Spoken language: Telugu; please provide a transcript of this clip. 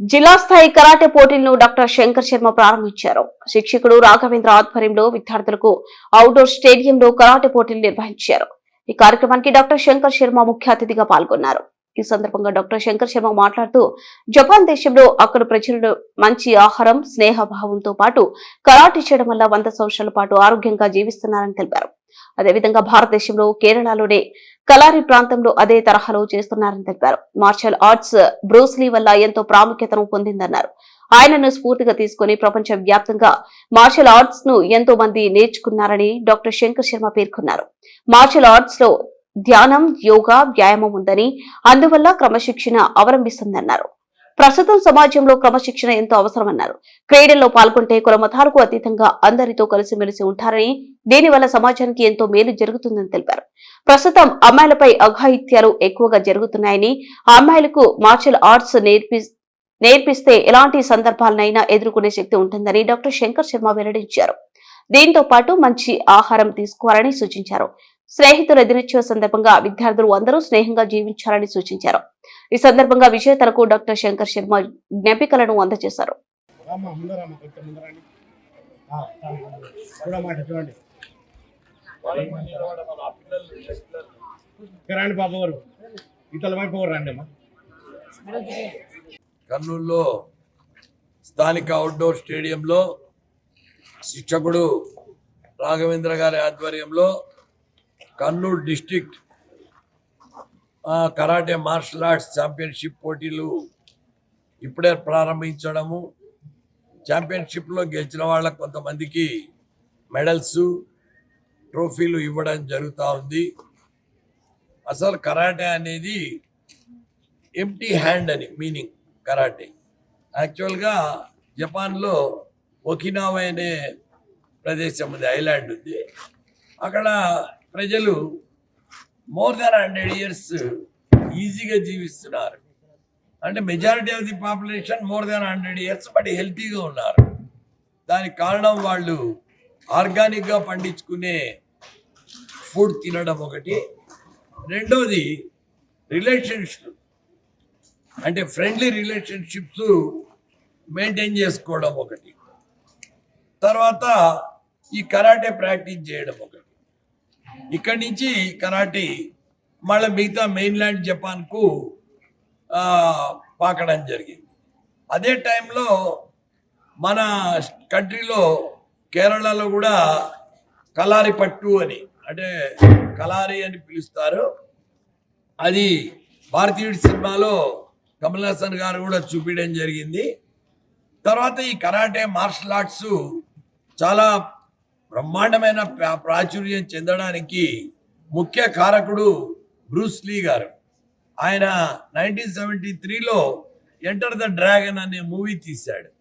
జిల్లా స్థాయి కరాటే పోటీలను డాక్టర్ శంకర్ శర్మ ప్రారంభించారు. శిక్షకుడు రాఘవేంద్ర ఆధ్వర్యంలో విద్యార్థులకు అవుట్డోర్ స్టేడియంలో కరాటే పోటీలు నిర్వహించారు. ఈ కార్యక్రమానికి డాక్టర్ శంకర్ శర్మ ముఖ్య అతిథిగా పాల్గొన్నారు. ఈ సందర్భంగా డాక్టర్ శంకర్ శర్మ మాట్లాడుతూ జపాన్ దేశంలో అక్కడ ప్రజలు మంచి ఆహారం స్నేహభావంతో పాటు కరాటే చేయడం వల్ల వంద సంవత్సరాల పాటు ఆరోగ్యంగా జీవిస్తున్నారని తెలిపారు. అదేవిధంగా భారతదేశంలో కేరళలోనే కలారి ప్రాంతంలో అదే తరహాలో చేస్తున్నారని తెలిపారు. మార్షల్ ఆర్ట్స్ బ్రూస్లీ వల్ల ఎంతో ప్రాముఖ్యతను పొందిందన్నారు. ఆయనను స్ఫూర్తిగా తీసుకుని ప్రపంచ వ్యాప్తంగా మార్షల్ ఆర్ట్స్ను ఎంతో మంది నేర్చుకున్నారని డాక్టర్ శంకర్ శర్మ పేర్కొన్నారు. మార్షల్ ఆర్ట్స్లో ధ్యానం యోగా వ్యాయామం ఉందని అందువల్ల క్రమశిక్షణ అవలంబిస్తుందన్నారు. ప్రస్తుతం సమాజంలో క్రమశిక్షణ ఎంతో అవసరమన్నారు. క్రీడల్లో పాల్గొంటే కులమతాలకు అతీతంగా అందరితో కలిసిమెలిసి ఉంటారని దీనివల్ల సమాజానికి ఎంతో మేలు జరుగుతుందని తెలిపారు. ప్రస్తుతం అమ్మాయిలపై అఘాయిత్యాలు ఎక్కువగా జరుగుతున్నాయని అమ్మాయిలకు మార్షల్ ఆర్ట్స్ నేర్పి నేర్పిస్తే ఎలాంటి సందర్భాలనైనా ఎదుర్కొనే శక్తి ఉంటుందని డాక్టర్ శంకర్ శర్మ వెల్లడించారు. దీంతో పాటు మంచి ఆహారం తీసుకోవాలని సూచించారు. స్నేహితుల దినోత్సవ సందర్భంగా విద్యార్థులు అందరూ స్నేహంగా జీవించాలని సూచించారు. ఈ సందర్భంగా విజేతలకు డాక్టర్ శంకర్ శర్మ జ్ఞాపికలను అందజేశారు. కర్నూలులో స్థానిక అవుట్డోర్ స్టేడియంలో శిక్షకుడు రాఘవేంద్ర గారి ఆధ్వర్యంలో Kurnool district karate martial arts championship పోటీలు ఇప్పుడే ప్రారంభించడము. ఛాంపియన్షిప్లో గెలిచిన వాళ్ళ కొంతమందికి మెడల్స్ ట్రోఫీలు ఇవ్వడం జరుగుతూ ఉంది. అసలు కరాటే అనేది ఎంటీ హ్యాండ్ అని మీనింగ్ కరాటే. యాక్చువల్గా జపాన్లో ఒకినావా అనే ప్రదేశం ఉంది ఐలాండ్ ఉంది. అక్కడ ప్రజలు మోర్ దాన్ హండ్రెడ్ ఇయర్స్ ఈజీగా జీవిస్తున్నారు. అంటే majority of the population more than hundred years but హెల్తీగా ఉన్నారు. దానికి కారణం వాళ్ళు ఆర్గానిక్గా పండించుకునే ఫుడ్ తినడం ఒకటి. రెండోది రిలేషన్షిప్ అంటే ఫ్రెండ్లీ రిలేషన్షిప్స్ మెయింటైన్ చేసుకోవడం ఒకటి. తర్వాత ఈ కరాటే ప్రాక్టీస్ చేయడం ఒకటి. ఇక్కడి నుంచి కరాటే మళ్ళీ మిగతా మెయిన్లాండ్ జపాన్కు పాకడం జరిగింది. అదే టైంలో మన కంట్రీలో కేరళలో కూడా కలారి పట్టు అని అంటే కలారి అని పిలుస్తారు. అది భారతీయుడి సినిమాలో కమల్ హాసన్ గారు కూడా చూపించడం జరిగింది. తర్వాత ఈ కరాటే మార్షల్ ఆర్ట్స్ చాలా బ్రహ్మాండమైన ప్రా- ప్రాచుర్యం చెందడానికి ముఖ్య కారకుడు బ్రూస్ లీ గారు. ఆయన నైన్టీన్ సెవెంటీ త్రీలో ఎంటర్ ద డ్రాగన్ అనే మూవీ తీశాడు.